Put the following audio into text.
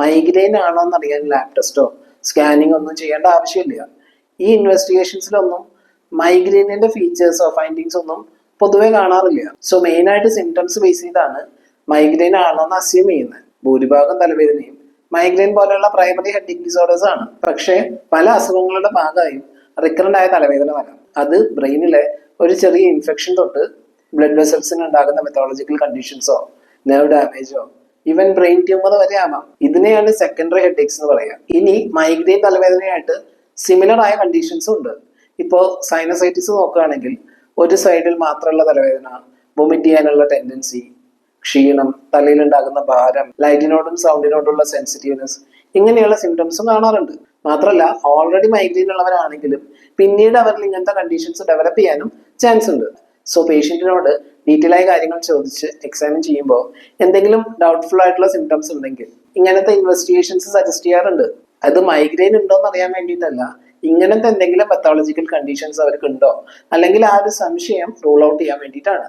Migraine ആണോ എന്നറിയാൻ lab ടെസ്റ്റോ scanning ഒന്നും ചെയ്യേണ്ട ആവശ്യമില്ല. ഈ ഇൻവെസ്റ്റിഗേഷൻസിലൊന്നും മൈഗ്രെയിനിന്റെ ഫീച്ചേഴ്സോ ഫൈൻഡിങ്സ് ഒന്നും പൊതുവെ കാണാറില്ല. സോ മെയിൻ ആയിട്ട് സിംറ്റംസ് ബേസ് ചെയ്താണ് മൈഗ്രെയിൻ ആണോ എന്ന് അസ്യൂം ചെയ്യുന്നത്. ഭൂരിഭാഗം തലവേദനയും മൈഗ്രെയിൻ പോലെയുള്ള പ്രൈമറി ഹെഡിങ് ഡിസോർഡേഴ്സ് ആണ്. പക്ഷേ പല അസുഖങ്ങളുടെ ഭാഗമായും റിക്കറന്റ് ആയ തലവേദന വരാം. അത് ബ്രെയിനിലെ ഒരു ചെറിയ ഇൻഫെക്ഷൻ തൊട്ട് ബ്ലഡ് വെസൽസിന് ഉണ്ടാകുന്ന മെത്തോളജിക്കൽ കണ്ടീഷൻസോ നെർവ് ഡാമേജോ ഈവൻ ബ്രെയിൻ ട്യൂമർ വരെ ആവാം. ഇതിനെയാണ് സെക്കൻഡറി ഹെഡേക്സ് എന്ന് പറയാം. ഇനി മൈഗ്രെയിൻ തലവേദനയായിട്ട് സിമിലർ ആയ കണ്ടീഷൻസും ഉണ്ട്. ഇപ്പോൾ സൈനസൈറ്റിസ് നോക്കുകയാണെങ്കിൽ ഒരു സൈഡിൽ മാത്രമുള്ള തലവേദന വൊമിറ്റ് ചെയ്യാനുള്ള ടെൻഡൻസി ക്ഷീണം തലയിലുണ്ടാകുന്ന ഭാരം ലൈറ്റിനോടും സൗണ്ടിനോടുള്ള സെൻസിറ്റീവ്നെസ് ഇങ്ങനെയുള്ള സിംറ്റംസും കാണാറുണ്ട്. മാത്രമല്ല ഓൾറെഡി മൈഗ്രെയിൻ ഉള്ളവരാണെങ്കിലും പിന്നീട് അവരിൽ ഇങ്ങനത്തെ കണ്ടീഷൻസ് ഡെവലപ്പ് ചെയ്യാനും ചാൻസ് ഉണ്ട്. സോ പേഷ്യന്റിനോട് ഡീറ്റെയിൽ ആയ കാര്യങ്ങൾ ചോദിച്ച് എക്സാമിൻ ചെയ്യുമ്പോൾ എന്തെങ്കിലും ഡൗട്ട്ഫുൾ ആയിട്ടുള്ള സിംറ്റംസ് ഉണ്ടെങ്കിൽ ഇങ്ങനത്തെ ഇൻവെസ്റ്റിഗേഷൻസ് സജസ്റ്റ് ചെയ്യാറുണ്ട്. അത് മൈഗ്രെയിൻ ഉണ്ടോ എന്ന് അറിയാൻ വേണ്ടിയിട്ടല്ല. ഇങ്ങനത്തെ എന്തെങ്കിലും പത്തോളജിക്കൽ കണ്ടീഷൻസ് അവർക്ക് ഉണ്ടോ? അല്ലെങ്കിൽ ആ ഒരു സംശയം റൂൾ ഔട്ട് ചെയ്യാൻ വേണ്ടിയിട്ടാണ്.